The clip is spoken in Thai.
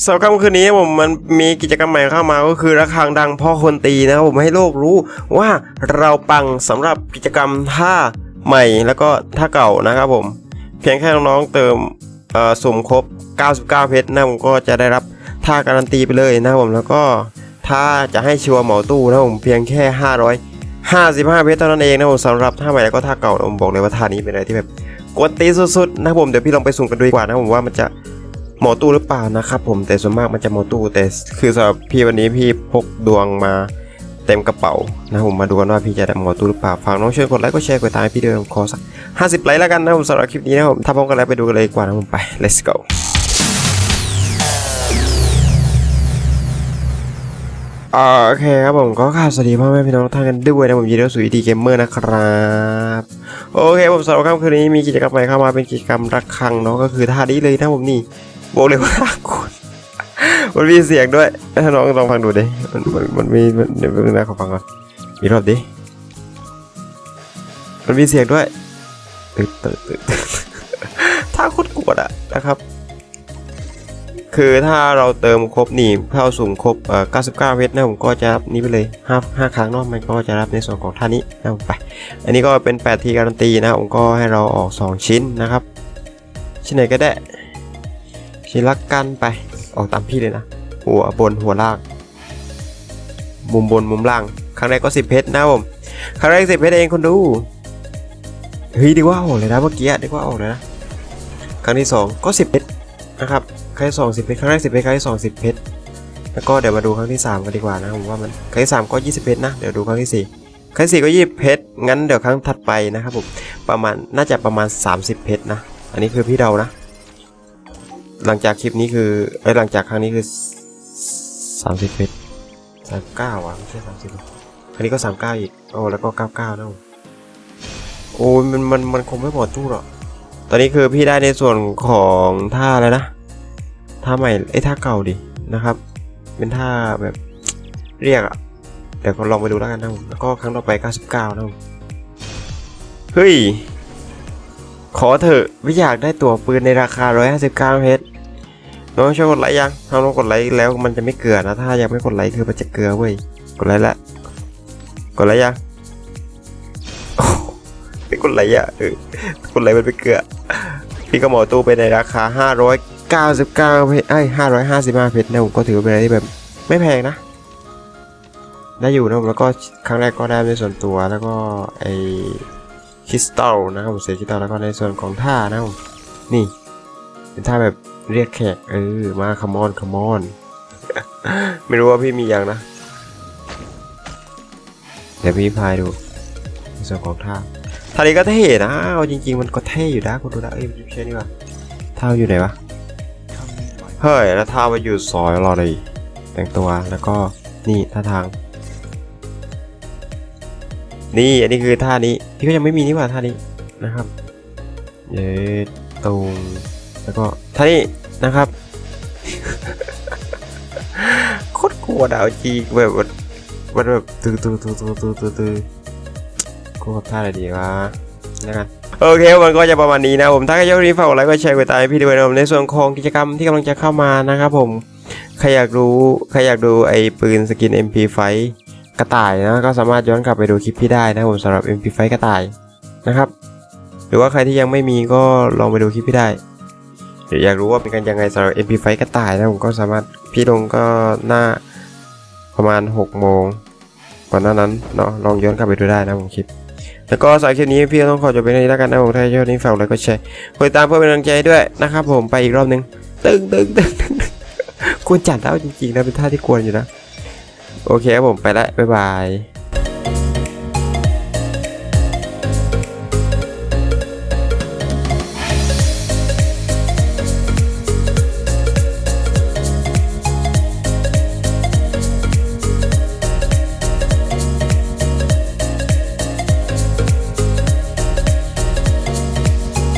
สำหรับค่ำคืนนี้ผมมันมีกิจกรรมใหม่เข้ามาก็คือระฆังดังพ่อคนตีนะครับผมให้โลกรู้ว่าเราปังสำหรับกิจกรรมท่าใหม่แล้วก็ท่าเก่านะครับผม เพียงแค่น้องๆเติมสุ่มครบ 99 เพชรนะผมก็จะได้รับท่าการันตีไปเลยนะครับผมแล้วก็ถ้าจะให้ชัวร์เหมาตู้นะผมเพียงแค่ 555 เพชรเท่านั้นเองนะผมสำหรับท่าใหม่แล้วก็ท่าเก่าผมบอกเลยว่าท่านี้เป็นอะไรที่แบบกวนตีสุดๆนะครับผมเดี๋ยวพี่ลองไปสุ่มกันดูดีกว่านะผมว่ามันจะ หมอตู้หรือเปล่านะครับผมแต่ส่วนมากมันจะหมอตู้แต่คือสำหรับพี่วันนี้พี่พกดวงมาเต็มกระเป๋านะผมมาดูกันว่าพี่จะได้หมอตู้หรือเปล่าฝากน้องช่วยกดไลค์กดแชร์กดติดตามให้พี่ด้วยผมขอสัก50ไลค์แล้วกันนะผมสำหรับคลิปนี้นะผมถ้าพร้อมกันแล้วไปดูกันเลยดีกว่านะผมไป let's go อ่าโอเคครับผมก็ข่าวสวัสดีพ่อแม่พี่น้องทุกท่านกันด้วยนะผมยินดีต้อนรับสู่ดีเกมเมอร์นะครับโอเคผมสำหรับค่ำคืนนี้มีกิจกรรมใหม่เข้ามาเป็นกิจกรรมรักครังเนาะก็คือท่านี้เลยนะผมนี่ บอกเลยว่าน่ากลัวมันมีเสียงด้วยถ้าน้องลองฟังดูดิมันมันมันมีมันเดี๋ยวเพิ่งนะขอฟังก่อนอีรอบดิมันมีเสียงด้วยตึ๊ดตึ๊ดตึ๊ดถ้าโคตรกวดอะนะครับ คือถ้าเราเติมครบนี่ถ้าเราสุ่มครบเอ่อ99 เพชรนะผมก็จะรับนี้ไปเลย5 5ครั้งเนาะมันก็จะรับในส่วนของท่านี้นะผมไป อันนี้ก็เป็น 8 ทีการันตีนะผมก็ให้เราออก 2 ชิ้นนะครับ ชิ้นไหนก็ได้ ชิละกันไป ออกตามพี่เลยนะ หัวบนหัวล่าง มุมบนมุมล่าง ครั้งแรกก็10เพชรนะผม ครั้งแรก10เพชรเองคนดู เฮ้ยดีกว่าออกเลยนะเมื่อกี้ดีกว่าออกเลยนะ ครั้งที่2ก็10เพชรนะครับ ครั้งที่สอง10เพชร ครั้งแรก10เพชร ครั้งที่สอง10เพชร แล้วก็เดี๋ยวมาดูครั้งที่3กันดีกว่านะผมว่ามัน ครั้งที่3ก็20เพชรนะ เดี๋ยวดูครั้งที่4ครั้งที่ก็20เพชร งั้นเดี๋ยวครั้งถัดไปนะครับผม ประมาณ น่าจะประมาณ30เพชรนะ อันนี้คือพี่เดานะ หลังจากคลิปนี้คือเอ้หลังจากครั้งนี้คือ30เพชร39อะไม่ใช่30ครั้งนี้ก็39อีกโอ้แล้วก็99นะผมโอ้ยมันมันมันคงไม่หมดตู้หรอกตอนนี้คือพี่ได้ในส่วนของท่าอะไรนะท่าใหม่ไอ้ท่าเก่าดินะครับ เป็นท่าแบบเรียกอะเดี๋ยวก็ลองไปดูแล้วกันนะผมแล้วก็ครั้งต่อไป 99นะผมเฮ้ย ขอเถอะไม่อยากได้ตั๋วปืนในราคา 159เพชร น้องช่วยกดไลค์ยังถ้าน้องกดไลค์แล้วมันจะไม่เกลือนะ ถ้ายังไม่กดไลค์คือมันจะเกลือเว้ย กดไลค์ละ กดไลค์ยังไม่กดไลค์อะเออกดไลค์มันไปเกลือ พี่ก็หมอตู้ไปในราคา 599เพชรไอ้555เพชรนะผมก็ถือเป็นอะไรที่แบบไม่แพงนะ ได้อยู่นะผมแล้วก็ครั้งแรกก็ได้ในส่วนตัวแล้วก็ไอคริสตัลนะครับผมเสียคริสตัลแล้วก็ในส่วนของท่านะครับนี่ เป็นท่าแบบเรียกแขก เออ มาคัมอนคัมอน ไม่รู้ว่าพี่มียังนะ เดี๋ยวพี่พายดูในส่วนของท่าท่านี้ก็เท่นะเอาจริง ๆ มันก็เท่อยู่นะคุณดูนะเอ้ยไม่ใช่นี่ว่ะท่าอยู่ไหนวะ เฮ้ย แล้วท่ามาอยู่ซอยรอเลยแต่งตัวแล้วก็นี่ท่าทาง นี่อันนี้คือท่านี้ พี่ก็ยังไม่มีนี่หว่าท่านี้นะครับ เย็ดตรง แล้วก็ท่านี้นะครับโคตรกลัวดาวจีแบบมันแบบตื้อตื้อตื้อตื้อตื้อตื้อตื้อกลัวท่าอะไรดีวะนะครับโอเค มันก็จะประมาณนี้นะผมถ้าใครชอบคลิปนี้ฝากกดไลค์กดแชร์กดติดตามพี่ด้วยนะผมในส่วนของกิจกรรมที่กำลังจะเข้ามานะครับผมใครอยากรู้ใครอยากดูไอ้ปืนสกิน MP5 กระต่ายนะก็สามารถย้อนกลับไปดูคลิปพี่ได้นะผมสำหรับ MP5 กระต่ายนะครับ หรือว่าใครที่ยังไม่มีก็ลองไปดูคลิปพี่ได้ รืออยากรู้ว่าเป็นกันยังไงสำหรับ MP5 กระต่ายนะผมก็สามารถพี่ลงก็หน้าประมาณ 6 โมงก่อนหน้านั้นเนาะลองย้อนกลับไปดูได้นะผมคลิป แล้วก็สายคลิปนี้พี่ต้องขอจบไปในนี้แล้วกันนะผมถ้าชอบนี้ฝากไลค์กดแชร์กดติดตามเพื่อเป็นกำลังใจด้วยนะครับผมไปอีกรอบหนึงตึ้งตึ้งตึ้งตึ้งควรจัดแล้วจริงๆนะเป็นท่าที่ควรอยู่นะ โอเคครับผมไปล้วบ๊ายบาย